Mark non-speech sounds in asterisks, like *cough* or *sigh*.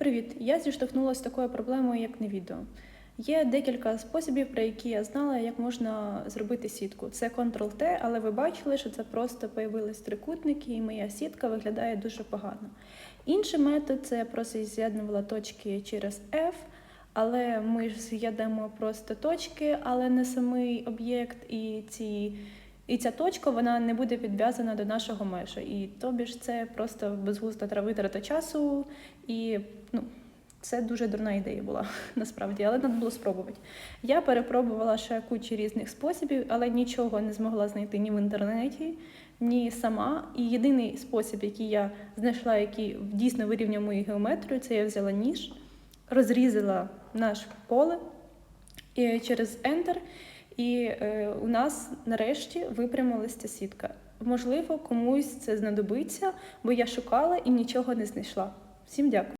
Привіт! Я зіштовхнулася з такою проблемою, як на відео. Є декілька способів, про які я знала, як можна зробити сітку. Це Ctrl-T, але ви бачили, що це просто появились трикутники, і моя сітка виглядає дуже погано. Інший метод це я просто з'єднувала точки через F, але ми ж з'єднуємо просто точки, але не самий об'єкт і ці. І ця точка вона не буде підв'язана до нашого меша. І тобі ж це просто безглузда витрата часу, і ну, це дуже дурна єдея була *laughs* насправді, але треба було спробувати. Я перепробувала ще кучу різних способів, але нічого не змогла знайти ні в інтернеті, ні сама. І єдиний спосіб, який я знайшла, який дійсно вирівняв мою геометрію, це я взяла ніж, розрізала наш поле і через Enter. І е, у нас нарешті випрямилася сітка. Можливо, комусь це знадобиться, бо я шукала і нічого не знайшла. Всім дякую.